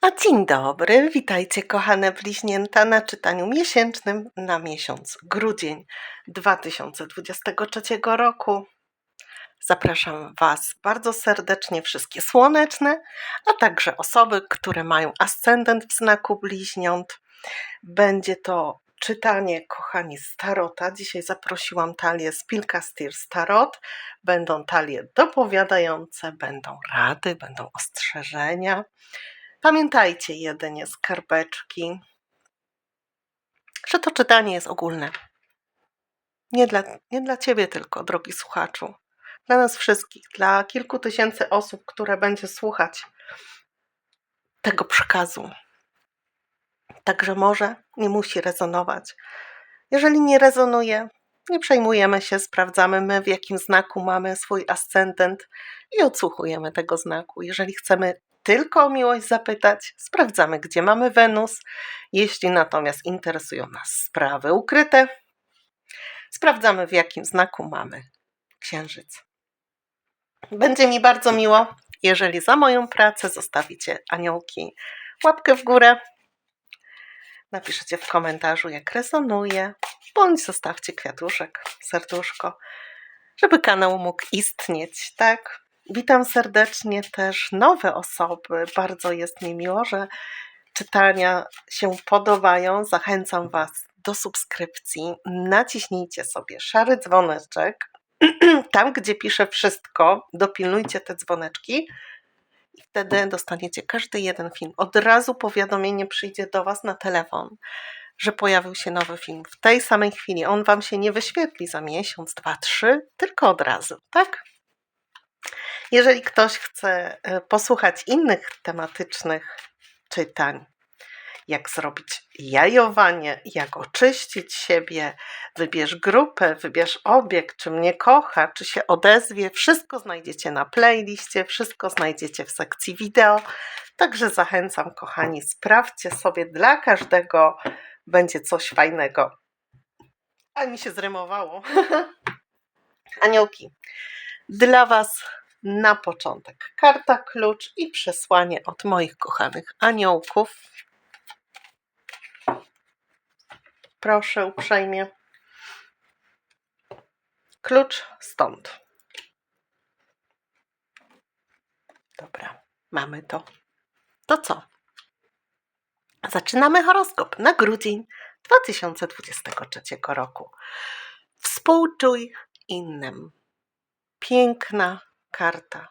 A dzień dobry, witajcie kochane bliźnięta na czytaniu miesięcznym na miesiąc grudzień 2023 roku. Zapraszam Was bardzo serdecznie, wszystkie słoneczne, a także osoby, które mają ascendent w znaku bliźniąt. Będzie to czytanie, kochani, z Tarota. Dzisiaj zaprosiłam talię z Pilcastir Tarot. Będą talie dopowiadające, będą rady, będą ostrzeżenia. Pamiętajcie jedynie skarbeczki, że to czytanie jest ogólne. Nie dla, nie dla Ciebie tylko, drogi słuchaczu. Dla nas wszystkich, dla kilku tysięcy osób, które będzie słuchać tego przekazu. Także może nie musi rezonować. Jeżeli nie rezonuje, nie przejmujemy się, sprawdzamy my, w jakim znaku mamy swój ascendent i odsłuchujemy tego znaku. Jeżeli chcemy tylko o miłość zapytać, sprawdzamy, gdzie mamy Wenus. Jeśli natomiast interesują nas sprawy ukryte, sprawdzamy, w jakim znaku mamy Księżyc. Będzie mi bardzo miło, jeżeli za moją pracę zostawicie aniołki łapkę w górę, napiszecie w komentarzu, jak rezonuje, bądź zostawcie kwiatuszek, serduszko, żeby kanał mógł istnieć, tak? Witam serdecznie też nowe osoby. Bardzo jest mi miło, że czytania się podobają. Zachęcam Was do subskrypcji. Naciśnijcie sobie szary dzwoneczek. Tam, gdzie piszę wszystko, dopilnujcie te dzwoneczki i wtedy dostaniecie każdy jeden film. Od razu powiadomienie przyjdzie do Was na telefon, że pojawił się nowy film. W tej samej chwili on Wam się nie wyświetli za miesiąc, dwa, trzy, tylko od razu, tak? Jeżeli ktoś chce e, posłuchać innych tematycznych czytań, jak zrobić jajowanie, jak oczyścić siebie, wybierz grupę, wybierz obiekt, czy mnie kocha, czy się odezwie, wszystko znajdziecie na playliście, wszystko znajdziecie w sekcji wideo. Także zachęcam, kochani, sprawdźcie sobie, dla każdego będzie coś fajnego. A mi się zrymowało. Aniołki, dla Was na początek karta klucz i przesłanie od moich kochanych aniołków. Proszę uprzejmie. Klucz stąd. Dobra, mamy to. To co? Zaczynamy horoskop na grudzień 2023 roku. Współczuj innym. Piękna karta.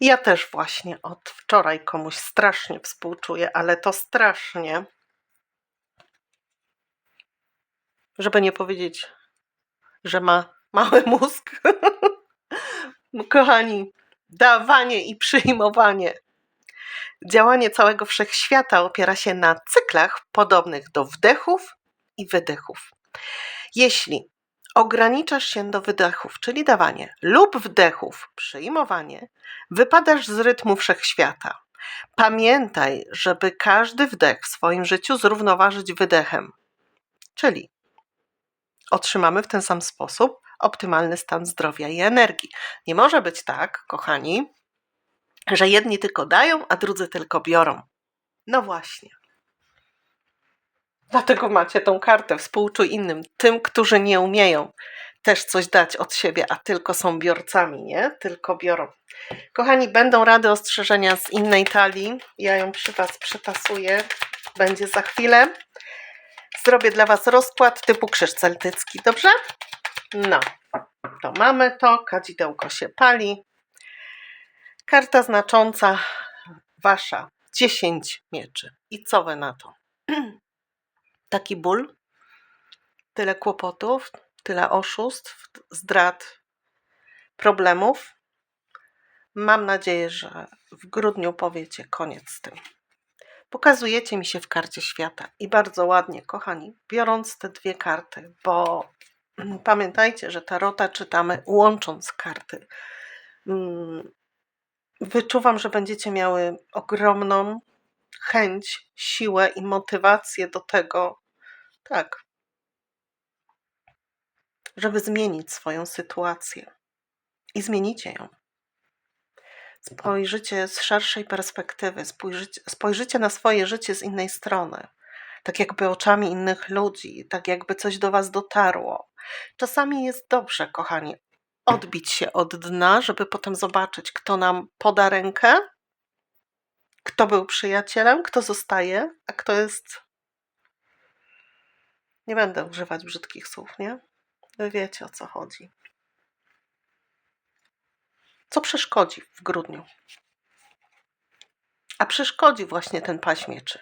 Ja też właśnie od wczoraj komuś strasznie współczuję, ale to strasznie, żeby nie powiedzieć, że ma mały mózg. Kochani, dawanie i przyjmowanie. Działanie całego wszechświata opiera się na cyklach podobnych do wdechów i wydechów. Jeśli ograniczasz się do wydechów, czyli dawanie, lub wdechów, przyjmowanie, wypadasz z rytmu wszechświata. Pamiętaj, żeby każdy wdech w swoim życiu zrównoważyć wydechem, czyli otrzymamy w ten sam sposób optymalny stan zdrowia i energii. Nie może być tak, kochani, że jedni tylko dają, a drudzy tylko biorą. No właśnie. Dlatego macie tą kartę. Współczuj innym, tym, którzy nie umieją też coś dać od siebie, a tylko są biorcami, nie? Tylko biorą. Kochani, będą rady ostrzeżenia z innej talii. Ja ją przy Was przetasuję. Będzie za chwilę. Zrobię dla Was rozkład typu krzyż celtycki, dobrze? No, to mamy to. Kadzidełko się pali. Karta znacząca Wasza 10 mieczy. I co Wy na to? taki ból, tyle kłopotów, tyle oszustw, zdrad, problemów. Mam nadzieję, że w grudniu powiecie koniec z tym. Pokazujecie mi się w karcie świata i bardzo ładnie, kochani, biorąc te dwie karty, bo pamiętajcie, że tarota czytamy łącząc karty. Mm, wyczuwam, że będziecie miały ogromną chęć, siłę i motywację do tego, tak. Żeby zmienić swoją sytuację. I zmienicie ją. spojrzycie z szerszej perspektywy, spojrzycie, spojrzycie na swoje życie z innej strony, tak jakby oczami innych ludzi, tak jakby coś do Was dotarło. Czasami jest dobrze, kochani, odbić się od dna, żeby potem zobaczyć, kto nam poda rękę, kto był przyjacielem, kto zostaje, a kto jest. Nie będę używać brzydkich słów, nie? Wy wiecie o co chodzi. Co przeszkodzi w grudniu? A przeszkodzi właśnie ten paź mieczy.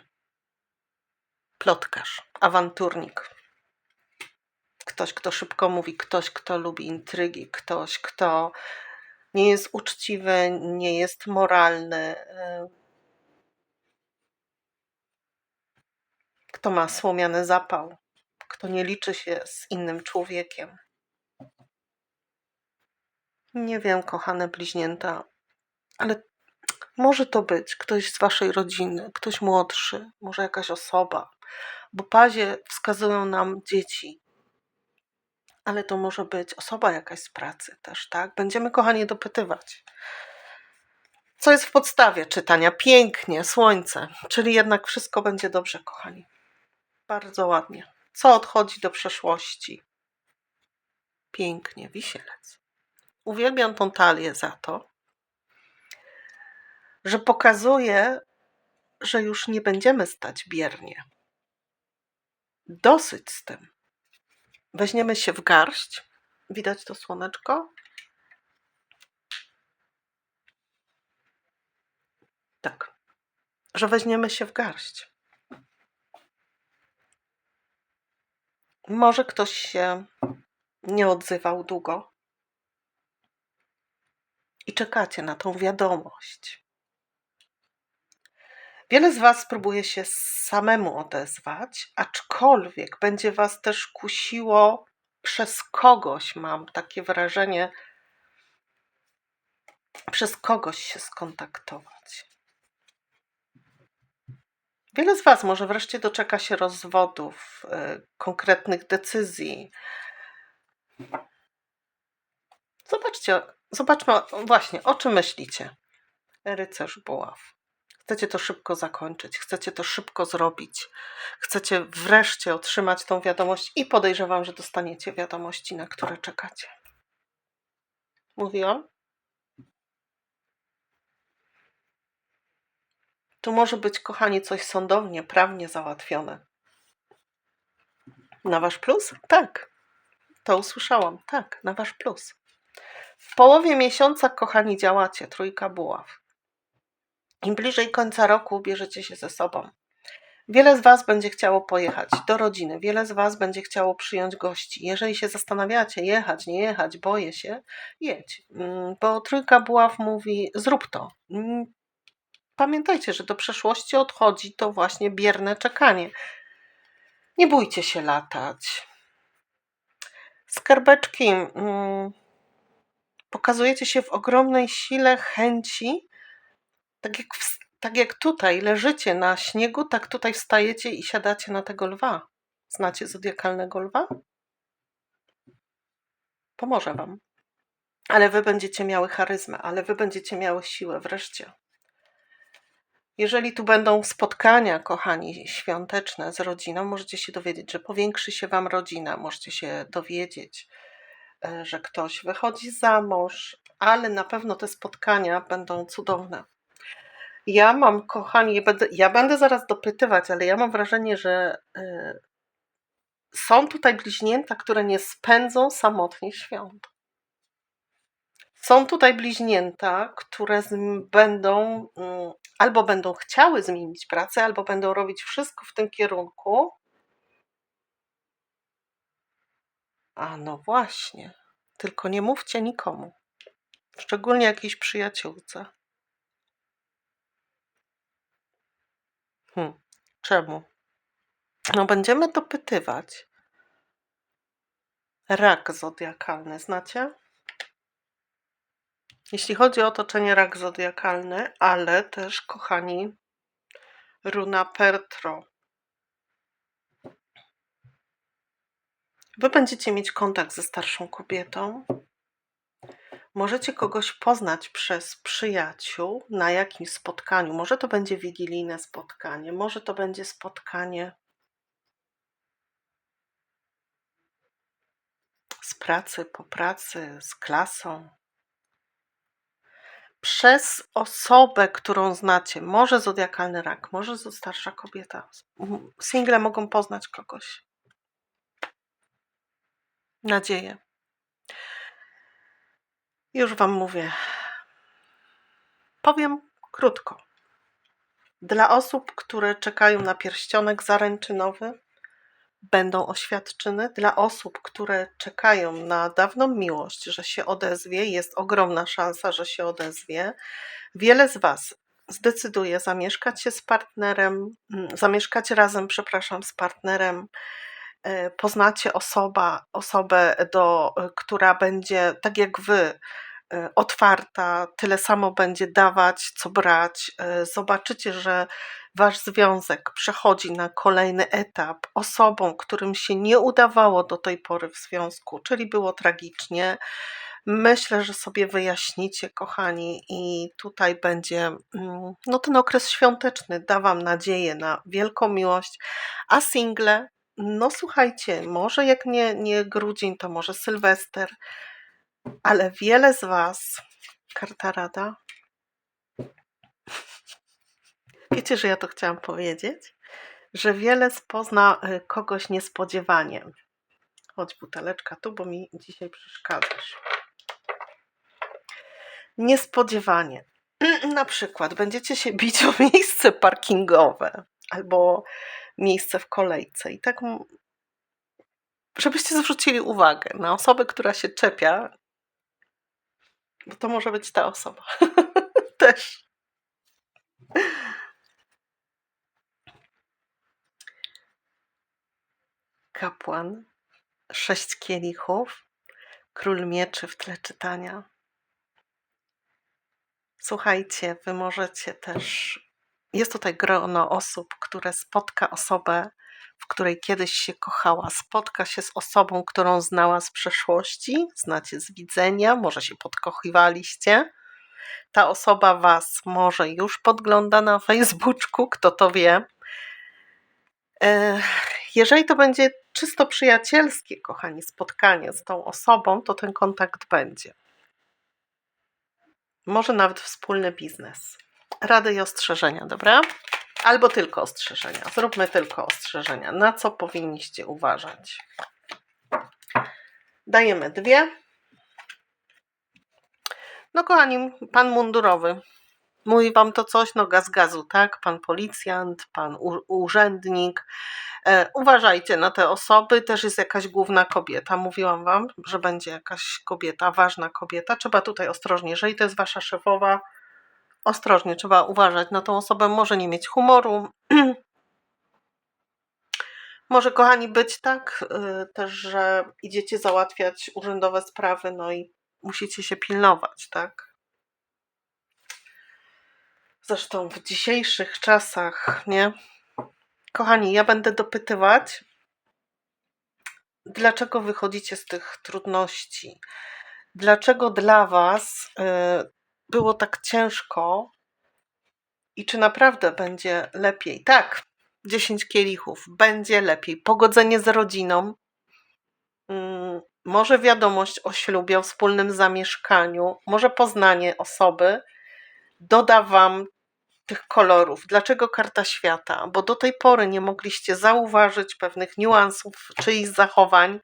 Plotkarz, awanturnik. Ktoś, kto szybko mówi, ktoś, kto lubi intrygi, ktoś, kto nie jest uczciwy, nie jest moralny, kto ma słomiany zapał, kto nie liczy się z innym człowiekiem. Nie wiem, kochane bliźnięta, ale może to być ktoś z waszej rodziny, ktoś młodszy, może jakaś osoba, bo pazie wskazują nam dzieci. Ale to może być osoba jakaś z pracy też, tak? Będziemy, kochani, dopytywać. Co jest w podstawie czytania? Pięknie, słońce, czyli jednak wszystko będzie dobrze, kochani. Bardzo ładnie. Co odchodzi do przeszłości? Pięknie, wisielec. Uwielbiam tą talię za to, że pokazuje, że już nie będziemy stać biernie. Dosyć z tym. Weźmiemy się w garść. Widać to słoneczko? Tak. Że weźmiemy się w garść. Może ktoś się nie odzywał długo i czekacie na tą wiadomość. Wiele z Was próbuje się samemu odezwać, aczkolwiek będzie Was też kusiło przez kogoś, mam takie wrażenie, przez kogoś się skontaktować. Wiele z Was może wreszcie doczeka się rozwodów, y, konkretnych decyzji. Zobaczcie, zobaczmy właśnie, o czym myślicie. Rycerz buław. Chcecie to szybko zakończyć, chcecie to szybko zrobić, chcecie wreszcie otrzymać tą wiadomość i podejrzewam, że dostaniecie wiadomości, na które czekacie. Mówiłam? Tu może być, kochani, coś sądownie, prawnie załatwione. Na wasz plus? Tak. To usłyszałam. Tak, na wasz plus. W połowie miesiąca, kochani, działacie. Trójka buław. Im bliżej końca roku bierzecie się ze sobą. Wiele z Was będzie chciało pojechać do rodziny, wiele z Was będzie chciało przyjąć gości. Jeżeli się zastanawiacie, jechać, nie jechać, boję się, jedź. Mm, bo trójka buław mówi: zrób to. Pamiętajcie, że do przeszłości odchodzi to właśnie bierne czekanie. Nie bójcie się latać. Skarbeczki, mm, pokazujecie się w ogromnej sile chęci, tak jak, w, tak jak tutaj leżycie na śniegu, tak tutaj wstajecie i siadacie na tego lwa. Znacie zodiakalnego lwa? Pomoże wam. Ale wy będziecie miały charyzmę, ale wy będziecie miały siłę wreszcie. Jeżeli tu będą spotkania, kochani, świąteczne z rodziną, możecie się dowiedzieć, że powiększy się Wam rodzina, możecie się dowiedzieć, e, że ktoś wychodzi za mąż, ale na pewno te spotkania będą cudowne. Ja mam, kochani, ja będę zaraz dopytywać, ale ja mam wrażenie, że y, są tutaj bliźnięta, które nie spędzą samotnie świąt. Są tutaj bliźnięta, które będą mm, albo będą chciały zmienić pracę, albo będą robić wszystko w tym kierunku. A no właśnie, tylko nie mówcie nikomu, szczególnie jakiejś przyjaciółce. Hmm, czemu? No, będziemy dopytywać. Rak zodiakalny, znacie? Jeśli chodzi o otoczenie rak zodiakalny, ale też, kochani, runa Pertro. Wy będziecie mieć kontakt ze starszą kobietą. Możecie kogoś poznać przez przyjaciół na jakimś spotkaniu. Może to będzie wigilijne spotkanie, może to będzie spotkanie z pracy, po pracy, z klasą. Przez osobę, którą znacie, może zodiakalny rak, może starsza kobieta. M- Single mogą poznać kogoś. Nadzieję. Już Wam mówię. Powiem krótko. Dla osób, które czekają na pierścionek zaręczynowy, będą oświadczyny. Dla osób, które czekają na dawną miłość, że się odezwie, jest ogromna szansa, że się odezwie. Wiele z Was zdecyduje zamieszkać się z partnerem, mm, zamieszkać razem, przepraszam, z partnerem. E, Poznacie osoba, osobę, do, e, która będzie tak jak Wy, e, otwarta, tyle samo będzie dawać, co brać. Zobaczycie, że Wasz związek przechodzi na kolejny etap osobą, którym się nie udawało do tej pory w związku, czyli było tragicznie. Myślę, że sobie wyjaśnicie, kochani, i tutaj będzie mm, no, ten okres świąteczny. Da Wam nadzieję na wielką miłość, a single, no słuchajcie, może jak nie, nie grudzień, to może Sylwester, ale wiele z Was, karta rada, Wiecie, że ja to chciałam powiedzieć? Że wiele spozna y, kogoś niespodziewanie. Chodź buteleczka tu, bo mi dzisiaj przeszkadzasz. Niespodziewanie. Na przykład będziecie się bić o miejsce parkingowe albo miejsce w kolejce i tak żebyście zwrócili uwagę na osobę, która się czepia, bo to może być ta osoba. Też. Kapłan, sześć kielichów, król mieczy w tle czytania. Słuchajcie, wy możecie też. Jest tutaj grono osób, które spotka osobę, w której kiedyś się kochała, spotka się z osobą, którą znała z przeszłości, znacie z widzenia, może się podkochiwaliście. Ta osoba was może już podgląda na Facebooku, kto to wie. E, Jeżeli to będzie czysto przyjacielskie, kochani, spotkanie z tą osobą, to ten kontakt będzie. Może nawet wspólny biznes. Rady i ostrzeżenia, dobra? Albo tylko ostrzeżenia. Zróbmy tylko ostrzeżenia. Na co powinniście uważać? Dajemy dwie. No, kochani, pan mundurowy. Mówi wam to coś? No, gaz gazu, tak? Pan policjant, pan urzędnik. E, uważajcie na te osoby. Też jest jakaś główna kobieta. Mówiłam wam, że będzie jakaś kobieta, ważna kobieta. Trzeba tutaj ostrożnie. Jeżeli to jest wasza szefowa, ostrożnie trzeba uważać na tą osobę. Może nie mieć humoru. Może, kochani, być tak y, też, że idziecie załatwiać urzędowe sprawy, no i musicie się pilnować, tak? Zresztą w dzisiejszych czasach, nie? Kochani, ja będę dopytywać, dlaczego wychodzicie z tych trudności? Dlaczego dla Was y, było tak ciężko i czy naprawdę będzie lepiej? Tak, 10 kielichów, będzie lepiej. Pogodzenie z rodziną, mm, może wiadomość o ślubie, o wspólnym zamieszkaniu, może poznanie osoby doda Wam tych kolorów. Dlaczego karta świata? Bo do tej pory nie mogliście zauważyć pewnych niuansów czyichś zachowań,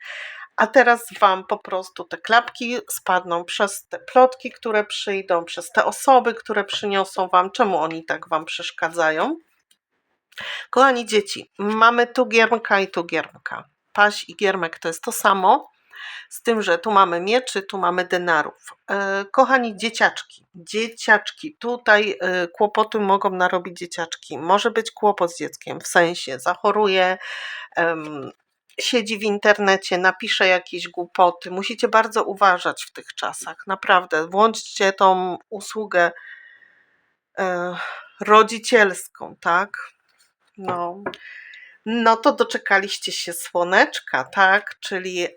a teraz Wam po prostu te klapki spadną przez te plotki, które przyjdą, przez te osoby, które przyniosą Wam. Czemu oni tak Wam przeszkadzają? Kochani dzieci, mamy tu giermka i tu giermka. Paź i giermek to jest to samo, z tym, że tu mamy mieczy, tu mamy denarów. E, kochani dzieciaczki, dzieciaczki, tutaj e, kłopoty mogą narobić dzieciaczki. Może być kłopot z dzieckiem, w sensie zachoruje, siedzi w internecie, napisze jakieś głupoty. Musicie bardzo uważać w tych czasach, naprawdę. Włączcie tą usługę e, rodzicielską, tak? No, no to doczekaliście się słoneczka, tak? Czyli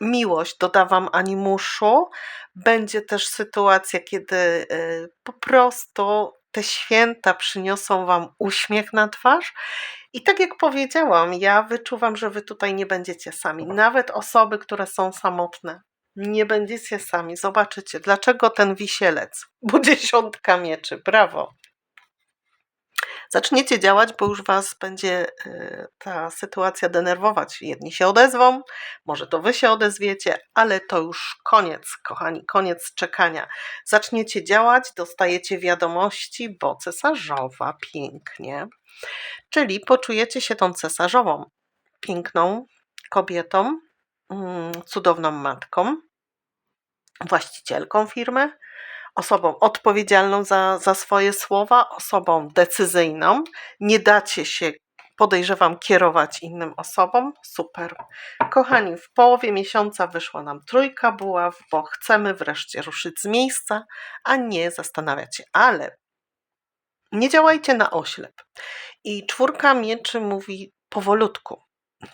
miłość doda Wam animuszu. Będzie też sytuacja, kiedy y, po prostu te święta przyniosą Wam uśmiech na twarz. I tak jak powiedziałam, ja wyczuwam, że Wy tutaj nie będziecie sami. Nawet osoby, które są samotne, nie będziecie sami. Zobaczycie, dlaczego ten wisielec, bo dziesiątka mieczy, brawo. Zaczniecie działać, bo już Was będzie y, ta sytuacja denerwować. Jedni się odezwą, może to Wy się odezwiecie, ale to już koniec, kochani, koniec czekania. Zaczniecie działać, dostajecie wiadomości, bo cesarzowa, pięknie. Czyli poczujecie się tą cesarzową, piękną kobietą, mm, cudowną matką, właścicielką firmy, osobą odpowiedzialną za, za swoje słowa, osobą decyzyjną. Nie dacie się, podejrzewam, kierować innym osobom. Super. Kochani, w połowie miesiąca wyszła nam trójka buław, bo chcemy wreszcie ruszyć z miejsca, a nie zastanawiać się. Ale nie działajcie na oślep. I czwórka mieczy mówi powolutku.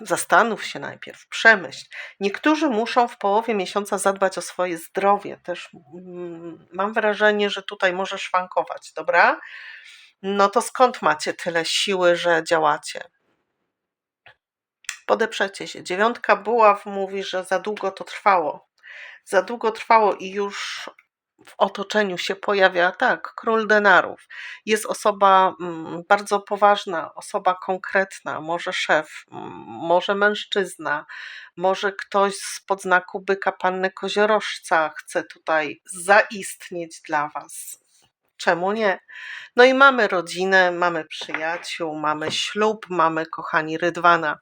Zastanów się najpierw, przemyśl. Niektórzy muszą w połowie miesiąca zadbać o swoje zdrowie. Też mm, mam wrażenie, że tutaj może szwankować, dobra? No to skąd macie tyle siły, że działacie? Podeprzecie się. Dziewiątka buław mówi, że za długo to trwało. Za długo trwało i już w otoczeniu się pojawia, tak, król denarów. Jest osoba mm, bardzo poważna, osoba konkretna, może szef, mm, może mężczyzna, może ktoś z podznaku byka panny koziorożca chce tutaj zaistnieć dla Was. Czemu nie? No i mamy rodzinę, mamy przyjaciół, mamy ślub, mamy kochani Rydwana.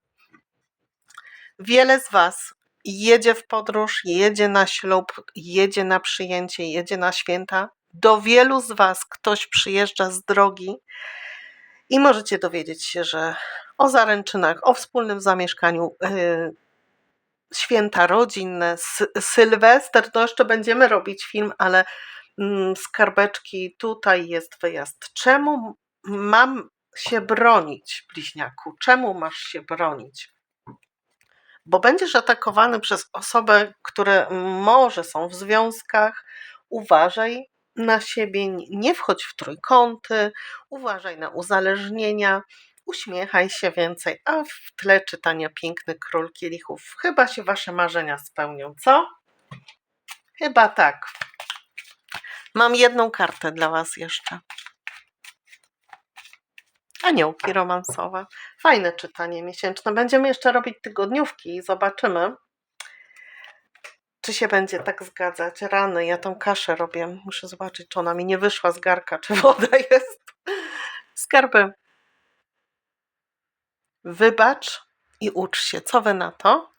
Wiele z Was jedzie w podróż, jedzie na ślub, jedzie na przyjęcie, jedzie na święta. Do wielu z Was ktoś przyjeżdża z drogi i możecie dowiedzieć się, że o zaręczynach, o wspólnym zamieszkaniu, yy, święta rodzinne, Sylwester, to jeszcze będziemy robić film, ale yy, skarbeczki, tutaj jest wyjazd. Czemu mam się bronić, bliźniaku? Czemu masz się bronić? Bo będziesz atakowany przez osoby, które może są w związkach. Uważaj na siebie, nie wchodź w trójkąty, uważaj na uzależnienia, uśmiechaj się więcej, a w tle czytania Piękny Król Kielichów. Chyba się Wasze marzenia spełnią, co? Chyba tak. Mam jedną kartę dla Was jeszcze. Aniołki romansowe. Fajne czytanie miesięczne. Będziemy jeszcze robić tygodniówki i zobaczymy, czy się będzie tak zgadzać. Rany, ja tą kaszę robię. Muszę zobaczyć, czy ona mi nie wyszła z garka, czy woda jest. Skarby. Wybacz i ucz się. Co wy na to?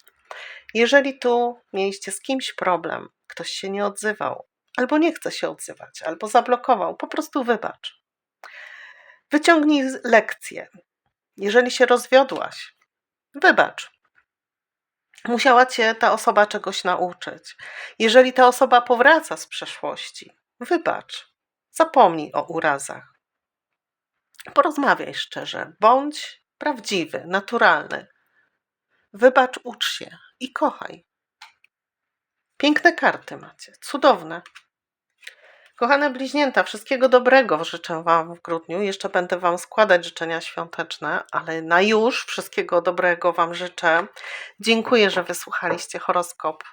Jeżeli tu mieliście z kimś problem, ktoś się nie odzywał, albo nie chce się odzywać, albo zablokował, po prostu wybacz. Wyciągnij lekcję. Jeżeli się rozwiodłaś, wybacz. Musiała cię ta osoba czegoś nauczyć. Jeżeli ta osoba powraca z przeszłości, wybacz. Zapomnij o urazach. Porozmawiaj szczerze, bądź prawdziwy, naturalny. Wybacz, ucz się i kochaj. Piękne karty macie, cudowne. Kochane bliźnięta, wszystkiego dobrego życzę Wam w grudniu. Jeszcze będę Wam składać życzenia świąteczne, ale na już wszystkiego dobrego Wam życzę. Dziękuję, że wysłuchaliście horoskop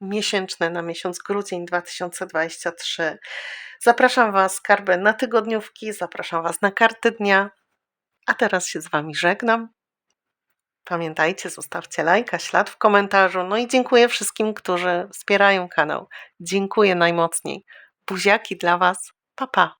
miesięczny na miesiąc grudzień 2023. Zapraszam Was, skarby, na tygodniówki, zapraszam Was na karty dnia. A teraz się z Wami żegnam. Pamiętajcie, zostawcie lajka, ślad w komentarzu. No i dziękuję wszystkim, którzy wspierają kanał. Dziękuję najmocniej. Buziaki dla Was. Pa, pa.